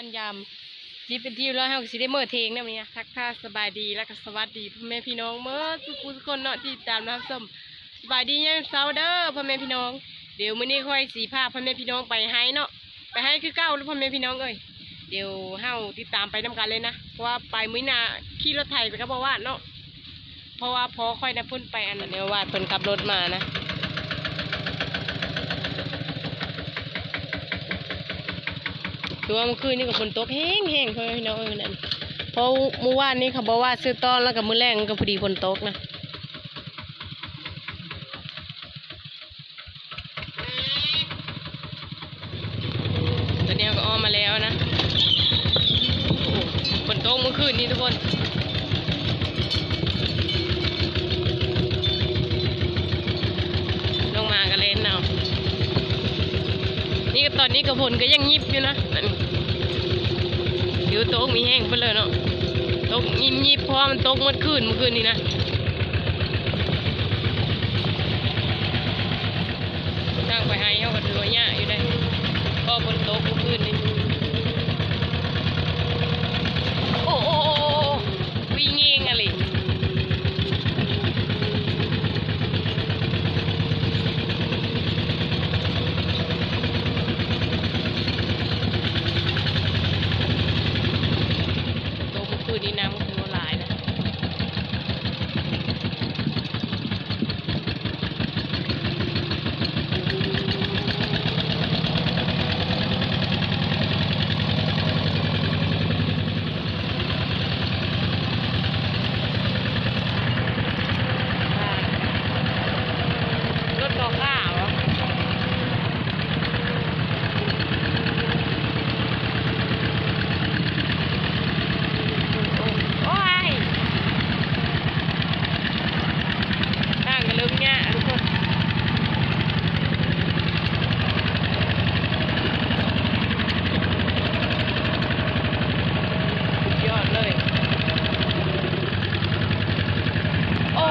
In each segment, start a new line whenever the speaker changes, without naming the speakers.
อนยามจีเป็นที่ร้อยเฮาก็สิได้เมื่อเทงนะวันนี้ทักทายสบายดีแล้วก็สวัสดีพ่อแม่พี่น้องเมื่อทุกผู้ทุกคนเนาะที่ตามรับชมสบายดียังเซาเด้อพ่อแม่พี่น้อง เดี๋ยวมื้อนี้ค่อยสีพาพ่อแม่พี่น้องไปให้เนาะไปให้คือเก้าแล้วพ่อแม่พี่น้องเอ้ยเดี๋ยวเฮาติดตามไปนํกันเลยนะเพราะว่าไปมื้อหน้าขี่รถไถไปกับบ่าวาเนาะเพราะว่าพอค่อยได้เพิ่นไปอันนั้นเดี๋ยววาดเพิ่นขับรถมานะ คือว่าเมื่อคืนนี่กับฝนตกแห้งแห้งเพ่อนพี่น้องเออนั่นเพราะเมื่อวานนี้เขาบอกว่าซื้อต้อนแล้วกับมื้อแรงก็พอดีฝนตกนะตอนนี้ก็อ้อมมาแล้วนะโอ้ฝนตกเมื่อคืนนี้ทุกคนลงมากันเล่นเอานี่ก็ตอนนี้กระฝนก็ยังยิบอยู่นะนั่นเดี๋ยวโต๊ะมีแห้ง ไปเลยเนาะโต๊ะยิบยิบเพราะว่ามันตกเมื่อคืนเมื่อคืนนี้นะทางไปให้เขาก็ถือว่าเนี่ยากอยู่ได้เพราะฝนตกเมื่อคืนนี้โอ้โอ้โอ้โอ้วิ่งเองอะไร โตเมื่อคืนนี้น้ำก็คือว่าหลายนะ รถกอข้าวเหรอ โอ้ยต่างกันเลยเนี่ยทุกคนสุดยอดเลย โอ้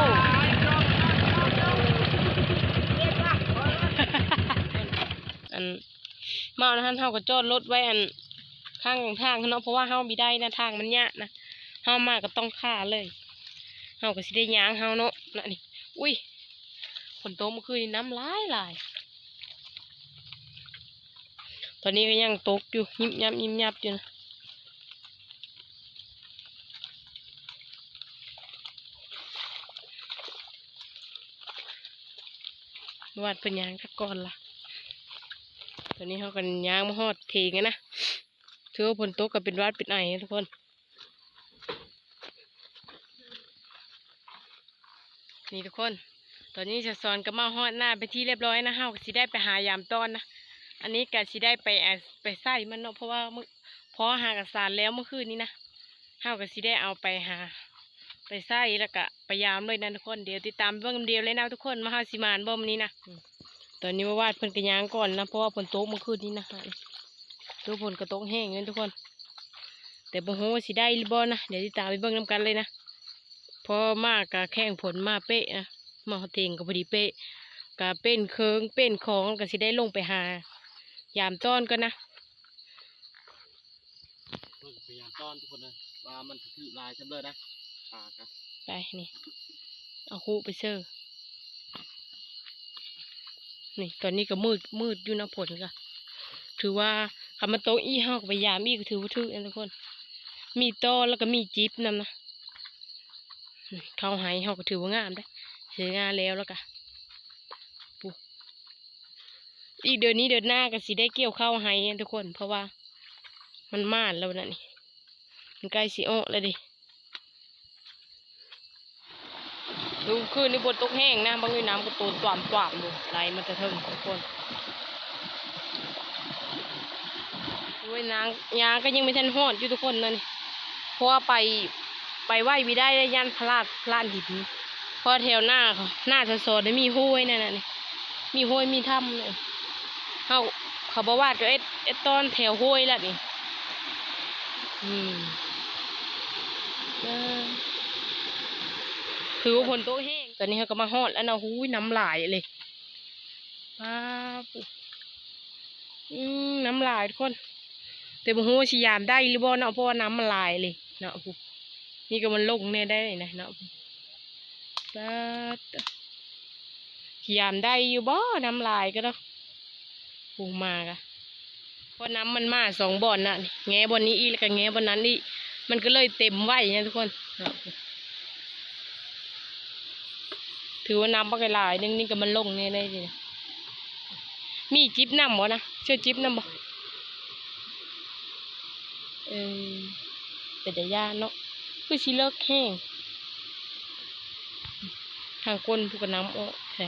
อันมาเอา นะฮันเฮาก็จอดรถไว้อันข้างทางเนาะเพราะว่าเฮามีได้นะทางมันยากนะเฮามาก็ต้องฆ่าเลยเฮาก็สิได้ย่างเฮาเนาะน่ะนี่อุ้ยฝนตกเมื่อคืนน้ำหลายหลายตอนนี้ก็ยังตกอยู่ยิบยับยิบยับอยู่นะวัดเป็นยางกก่อนล่ะ ตอนนี้เขากันย่างมาฮอดเทงอะนะถือว่าฝนตกก็เป็นวัดเป็นไอนะทุกคนนี่ทุกคน ตอนนี้จะสอนกับมาฮอดหน้าไปที่เรียบร้อยนะเฮาก็สิได้ไปหายามตอนนะอันนี้ก็สิได้ไปแอบไปใส่มันเนาะเพราะว่ามือพอหากระสารแล้วเมื่อคืนนี้นะเฮาก็สิได้เอาไปหา ไปใส่แล้วก็ไปยามเลยนะทุกคนเดี๋ยวติดตามเบิ่งเดียวเลยนะทุกคนมาเฮาสิมานบ่มนี้นะ ตอนนี้มาวาดเพิ่นกระยางก่อนนะเพราะว่าฝนตกเมื่อคืนนี้นะฮะดูฝนกระตกแห้งเลยทุกคน แต่บ่ฮู้ว่าสิได้หรือบ่นะเดี๋ยวติดตามไปเบิ่งนํกันเลยนะพอมากกะแข่งผลมาเป๊ะนะมาเฮาเตงก็พอดีเป๊ะกะเป็นเคิงเป็นของก็สิได้ลงไปหา ยามต้อนกันนะ
เพิ่งพยายามต้อนทุกคนนะว่ามันถือลายจำเลยนะปากนะ
ไปนี่เอาหูไปเซอร์ นี่ตอนนี้ก็มืดมืดอยู่นะผลก็ถือว่าคำมาโตอีห้าก็ไปยามอีก็ถือว่าถือนะทุกคน มีโต้แล้วก็มีจิ๊บนำนะเข้าหายเขาก็ถือว่างามได้เสียงานแล้วแล้วก็ปุ๊อีกเดือนนี้เดือนหน้าก็สิได้เกี่ยวข้าวหายทุกคน เพราะว่ามันมานแล้วนะนี่มันใกล้สิออแล้วดิ ดูคืนนี้บนตกแห้งนะบางทีน้ำก็ตูนตวามตวามดูไหลมันจะเทิงทุกคนด้วยนางยางก็ยังไม่ทันหอดอยู่ทุกคนนั่นเพราะว่าไปไปไหวไม่ได้ยยันพลาดพลาดหินเพราะแถวหน้าเขาหน้าจะโซนมีห้วยนั่นน่ะนี่มีห้วยมีถ้ำเลยเขาเขาบอกว่าก็เอ็ดเอ็ดตอนแถวห้วยแล้วนี่อืมเออ คือว่าฝนตแห้งตอนนี้เขาก็มาฮอดแล้วนะหูยน้ำลายเลยป้าอืมน้ำลายทุกคน แต่บ่ฮู้ว่าสิยามได้หรือบ่เนาะเพราะว่าน้ำมันลายเลยเนาะผู้นี่ก็มันลงแน่ได้เลยนะเนาะผู้ตัดสิยามได้อยู่บ่น้ำลายก็เนาะผู้มากะเพราะน้ำมันมาสองบ่อนน่ะแง่บ่อนนี้อีกแล้วก็แง่บ่อนนั้นอีมันก็เลยเต็มไว้นะทุกคนเนาะผู้ ถือว่าน้ำบ่ไกหลายนึงนี่ก็มันลงแน่ได้เลยมีจิ๊บน้ำบ่นะเชื่อจิ๊บน้ำบ่เออเป็นแต่ยาเนาะคือสิเลิกแห้งทางก้นผูกกับน้ำออกใช่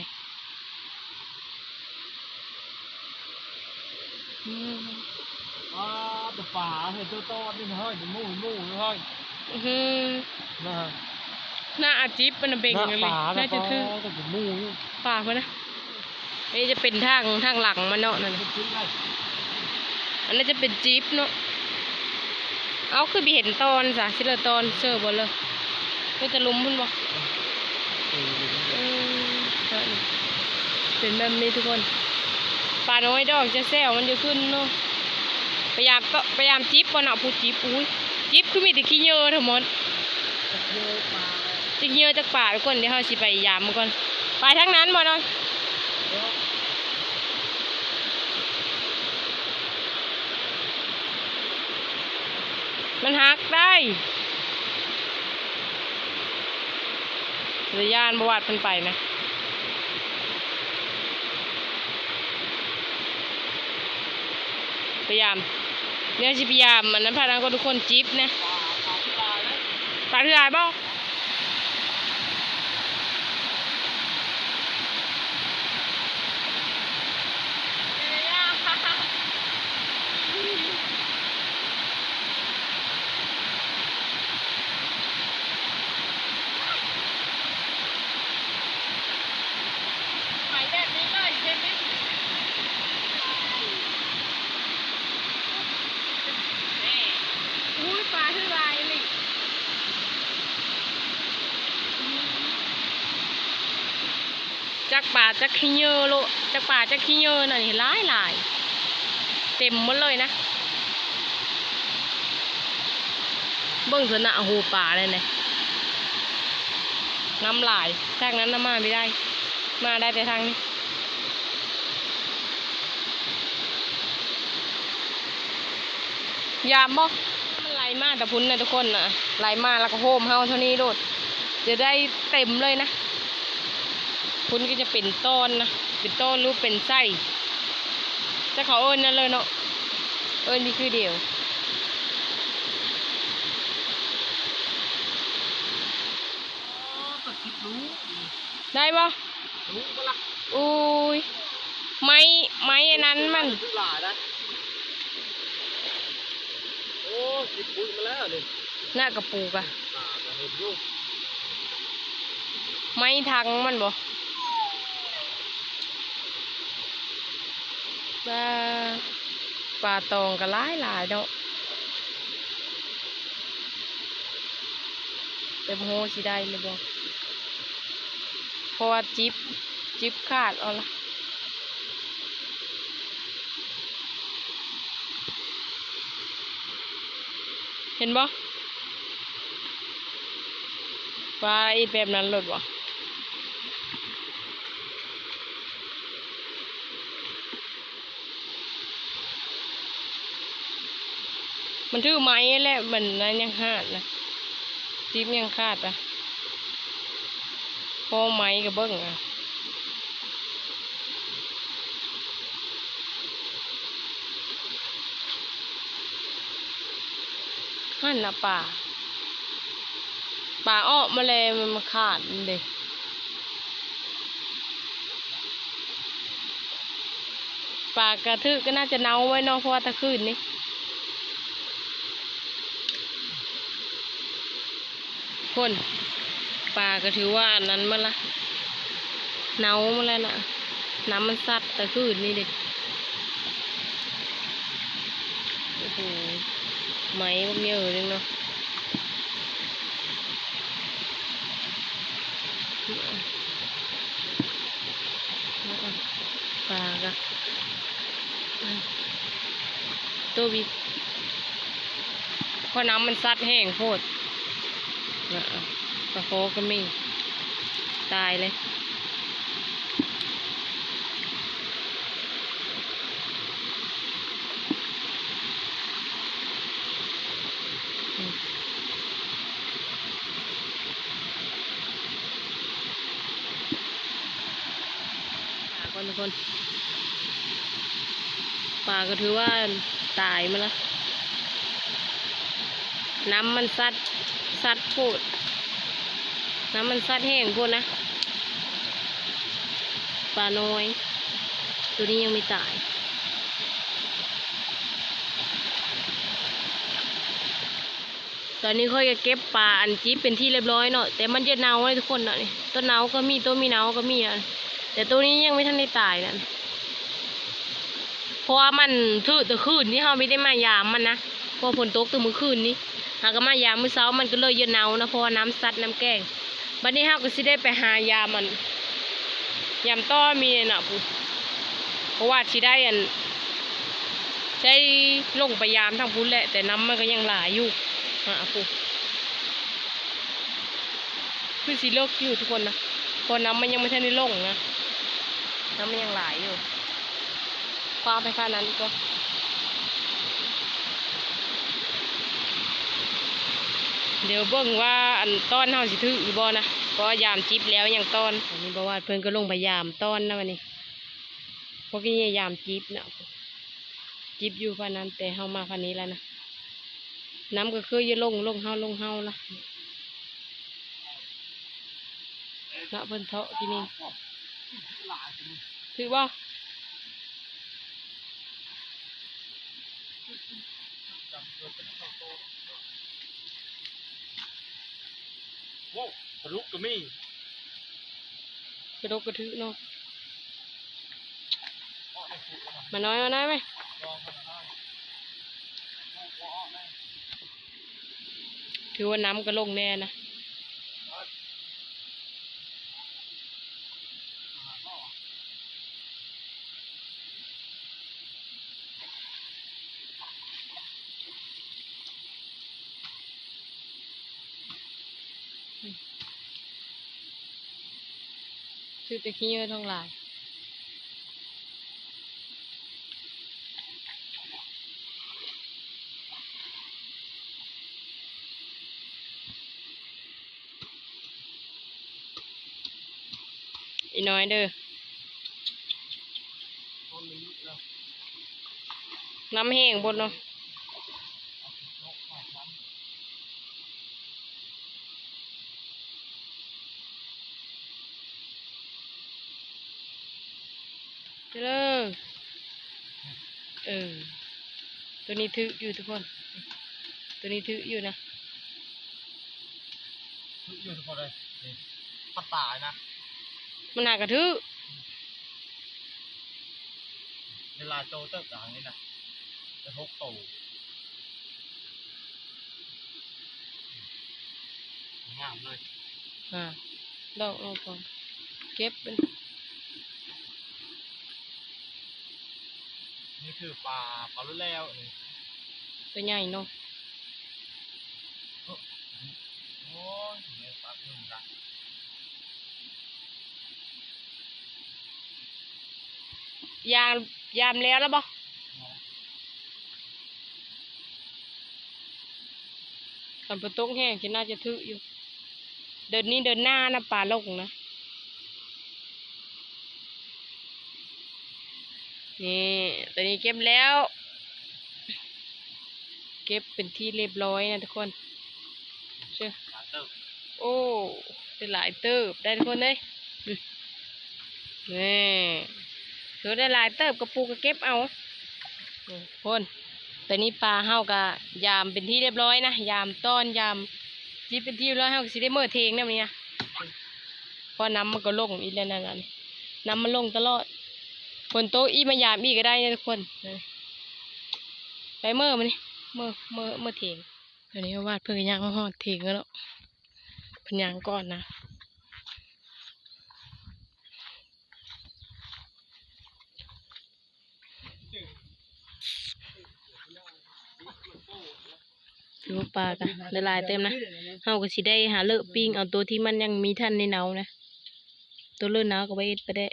อืม
อ่าแต่ป่าเห็นตัวโตนี่เฮ้ยมู่มู่เฮ้ย
อื้อหือ
นะฮะ
หน้าอาจิบมันนะเบ่งกันเลยน่าจะทึ่ง
แต่ผมมู่นี่
ป่าพะนะนี่จะเป็นทางทางหลังมันเนาะนั่นน่ะ
คิดได้
อันนั้นจะเป็นจี๊ปเนาะเอาคือบีเห็นตอนสะชิเลอตอนเชื่อบ่เลยไม่จะลุมพุ่นบ่
เออ
อืมก็นี่เป็นแบบนี้ทุกคนปลาน้อยดอกจะแซวมันจะขึ้นเนาะพยายามก็พยายามจิ๊บก่อนเนาะผู้จิ๊บอุ้ยจิ๊บคือมีแต่ขี้เหยอะทั้งหมด
เยอะมา
จะขี้เยอะจากป่าไปก่อนเดี๋ยวเราสิไปยามมันก่อนไปทั้งนั้นบ่น้อยมันหักได้ระยานบวาดเพิ่นไปนะพยายามเนี่ยสิพยายามมันนั้นพานังก็ทุกคนจิ๊บนะ
ป่าป่าที่ลายนะ
ปลาเถื่อยบ่ไปแบบนี้เลยเห็นไหมอุ้ยปลาเถื่อยเลย จั กป่าจักขี้เหยอโลจักป่าจักขี้เหยอะน่ะนี่หลายหลายเต็มหมดเลยนะ เบิ่งเถอะนะโอ้โหป่าเลยเนี่ยน้ำลายทางนั้นน้ำมาไม่ได้ มาได้แต่ทางนี้ยามบ่มันไหลมาแต่พุ่นนะทุกคนนะไหลมาแล้วก็โฮมเฮาเท่านี้โดดจะได้เต็มเลยนะ คุณก็จะเป็นต้นนะ เป็นต้นหรูปเป็นไส้จะเขาเอิญนั่นเลยเนาะ เอิญนี่คือเดียว
อ๋อก็คิดรู้
ได้ปะ
รู้ก็ละ
อุ้ย ไม้ ไม้อันนั้นมัน
ที่ลายนะโอ้คิดบุญมาแล้วนี่
หน้ากระปูกอะ
ป่าก็เห็นอยู่
ไม้ทังมันบ่ ปลาปลาตองก็หลายหลายเนาะเต็มโฮสิได้เลยบ่เพราะว่าจิบจิบขาดเอาละเห็นบ่ว่าอ้แบบนั้นหลดบ่ มันถือไม้แหละมันนั้นยังขาดนะจิ๊บยังขาดอะพอไม้ก็เบิ้งอะหั่นละป่าป่าอ้อมาเลยมันมาขาดมันเด็ป่ากระทึกก็น่าจะเน่าไว้นอกเพราะว่าตะคืนนี้ คนป่าก็ถือว่าอันนั้นมาละเน่ามาแล้วนะน้ำมันซัดตะคืนนี่เด็โอ้โหไหมมันเยอะเลยเนาะปลากะตัวบิเพราะน้ำมันซัดแห้งโพดน่ะ ปลาโฟก็มี ตายเลย ปลาก่อนทุกคน ปลาก็ถือว่าตายมาแล้ว น้ำมันซัด ซัดพูดน้ำมันซัดแห้งพูดนะปลาน้อย ตัวนี้ยังไม่ตายตอนนี้ค่อยจะเก็บปลาอันจี๊บเป็นที่เรียบร้อยเนาะแต่มันจะเน่าเลยทุกคนเนาะนี่ต้นเน่าก็มีต้นมีเน่าก็มีอะแต่ตัวนี้ยังไม่ทันได้ตายนั่นเพราะว่ามันถือตะคืนนี่เราไม่ได้มายามมันนะเพราะฝนตกตั้งมื้อคืนนี้ หากมายามมื้อเช้ามันก็เลยเยอะเนานะเพราะว่าน้ำซัดน้ำแกงบัดนี้เราก็สิได้ไปหายามมันยามต้อมีน่ะพูเพราะว่าสิได้อันใช้ลงไปยามทางพุ้นแหละ แต่น้ำมันก็ยังหลายอยู่อะปูคือสีเลิกอยู่ทุกคนนะพอน้ำมันยังไม่ทันได้ลงนะน้ำมันยังไหลอยู่คว้าไปข้านั้นก็ เดี๋ยวเบิ่งว่าอันต้อนเฮาสิถืออีบ่นะเพราะว่ายามจิบแล้วยังต้อนอันนี้บอกว่าเพิ่นก็ลงไปยามต้อนนะวันนี้พวกนี้ยามจิบนะจิบอยู่พันนั้นแต่เฮามาพันนี้แล้วนะน้ำก็คือจะลงลงเฮาลงเฮาละนะเพิ่นเทาะกินนี่ถือว่า
โว้วทะลุก็มี
กระดกกระถือเนาะมาน้อยมาน้อยไหมถือว่าน้ำก็ลงแน่นะ คือตะขี้เยอะทั้งหลายอีน้อยเด้อ
ต้นนี้แล้ว
น้ำแห้งบนเนาะ เจริญเออ ตัวนี้ถืออยู่ทุกคน ตัวนี้ถืออยู่นะ
ทะลุอยู่ทุกคนเลยนี่พัดป่านะ
มันหากระถือ
เวลาโตเติบอย่างนี้นะจะทกโตงามเลย
อ่าดอกลงก่อนเก็บเป็น
นี่คือปลาปลาลุ่นแล้วนี่
ตัวใหญ่เนาะ
โอ้ยเนี่ยปลาหนึ่งละ
ยามยามแล้วแล้วบ่ขันประตูแห้งจะน่าจะถืออยู่ เดินนี้เดินหน้านะป่าลงนะ นี่ตัวนี้เก็บแล้ว เก็บเป็นที่เรียบร้อยนะทุกคนเชื่อโอ้ได้หลายเติบได้ทุกคนเลยนี่ถือได้หลายเติบกระปูกระเก็บเอาคนแต่นี้ปลาเฮากะยามเป็นที่เรียบร้อยนะยามต้อนยามจีเป็นที่เรียบร้อยเฮาก็สิได้เมื่อเทงนะมันนี้นะเพราะน้ำมันก็ลงอีกแล้วนั่นน่ะนี่น้ำมันลงตลอด คนโตะอีมายามอีกก็ได้นะทุกคนนี่ไปเมื่อมันนี่เมื่อเมื่อเมื่อเทงตอนนี้วาดเพื่อนย่างมาหอดเทงแล้วเนาะเพันยางก่อนนะถือว่าปลากะละลายเต็มนะเฮาก็สิได้หาเลอะปิ้งเอาตัวที่มันยังมีท่านในเนานะ ตัวเลือหนาวก็ไปเอ็ดไปได้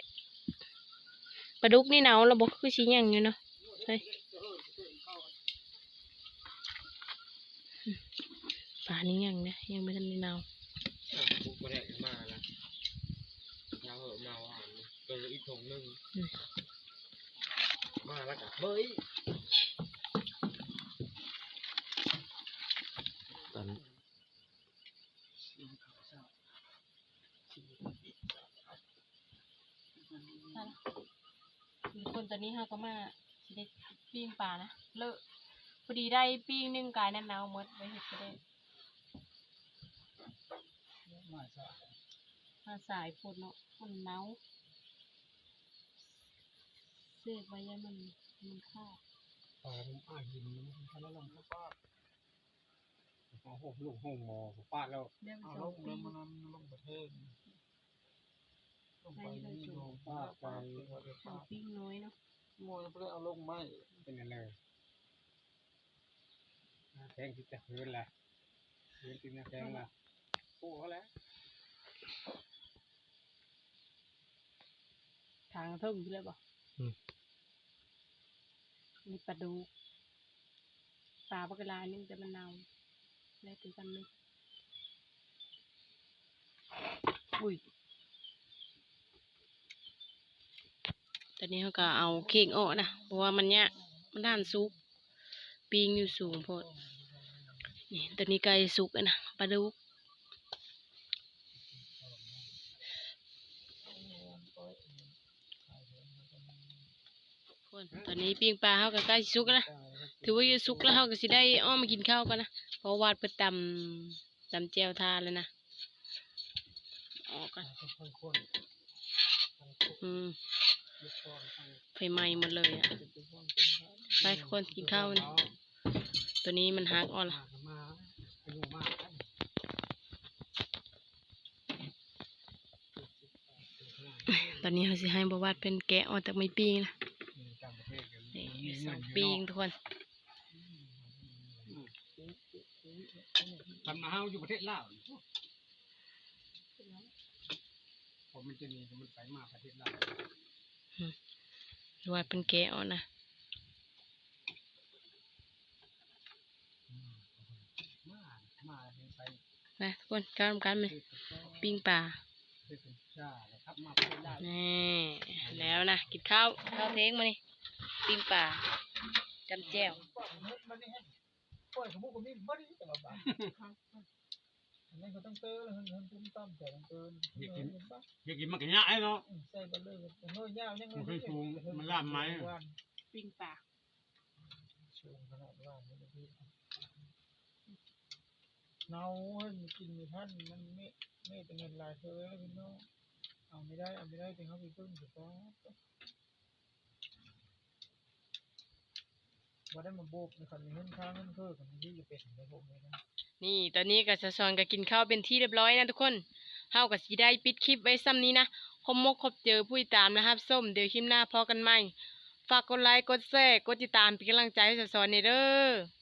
ปลาดุกนี่หนาวแล้วบ่คือสิหยังอยู่เนาะใช่ปลานี่ยังนะยังไม่ทันได้หนาว
ปุ๊บก็ได้มาละยาวเหอะมาว่าตัวอีกถุงหนึง
อืม
มาแล้วก็เฮ้ยตอน
มีคน ตอนนี้เฮาก็มาสิได้ปิ้งปลานะเลอะพอดีได้ปิ้งหนึ่งกายนั่นหนาวหมดไว้เฮ็ดก็ได้มาสายฝนเนาะมันหนาวเสียไว้ยันมันมันค่า
ปลาผมอ่านหินมันทำแล้วลงก็ฟาดเอาหกลูกหงมอฟาดแล้ว
เรื่อง
เอา
ส
ล
อง
ง
ปี
แล้วมันลงประเทศลงไปนี่ลงฟาดไป
สองปิ้งน้อยเนาะ
มวยเพื่อเอาลงไม้เป็นอะไรแทงที่จะเฮือนละเฮือนที่น่าแทงละโอ้เขาแล้ว
ทางเท่าอยู่เลยบ่
อืม
มีปลาดุกปลาปลากระลายนึงแต่มันเน่าได้ถึงกันนึงอุ้ย ตอนนี้เขาก็เอาเค้กออกนะเพราะว่ามันเนี้ยมันด้านซุกปีงอยู่สูงโพดนี่ตอนนี้ไก่สุกแล้วนะปลาดุกคนตอนนี้ปิ้งปลาเขาก็ใกล้สุกแล้วนะถือว่าอยู่สุกแล้วเขาก็สิได้อ้อมมากินข้าวกันนะเพราะวาดเปิดตำตำแจวทานเลยนะออกกันอืม ไฟไหม้หมดเลยอะไปทุกคนกินข้าวกันตัวนี้มันหักอ่อนละตอนนี้เขาสิให้บวาดเป็นแกะออกจากไม้ปิ้งนะนี่สองปิ้งทุกคน
ทำมาเฮาอยู่ประเทศลาวผมมันจะมีมันไปมาประเทศลาว ดู
ว่าเป็นแก้วนะนะทุกคนกำลัง
กันมันปิ้งปลา
นี่แล้วนะ กินข้าว ข้าวเท้งมานี่ปิ้งปลาจำแจ้ว
กขมิ้นบ่ได้ตลอดบ้านอันนี้เต้องเตอแล้วมันตุ้มตั้มแต่ต้องเตออยากกินอยากกินมันก็ง่ายเนาะใส่ไปเลยนน้อยยาวยังมันเคยสูงมันล่ามไหม
ปิ้งปลา
สูงขนาดว่ามันจะพี่เนาให้มันกินไม่ทันมันไม่ไม่เป็นเงินลายเธอแล้วพี่น้องเอาไม่ได้เอาไม่ได้เป็นเขาไปพึ่งถูกต้องว่าได้มาโบกในคันนี้เงินค้างเงินเพิ่มกันที่จะเป็นในผมเลยนะ
นี่ตอนนี้ก็จะสอนก็กินข้าวเป็นที่เรียบร้อยนะทุกคนเฮากับสีได้ปิดคลิปไว้ซ้ำนี้นะคมมกคบเจอผู้ติดตามนะครับส้มเดี๋ยวคลิปหน้าพอกันใหม่ ฝากกดไลค์กดแชร์กดติดตามเป็นกำลังใจให้สอนในเด้อ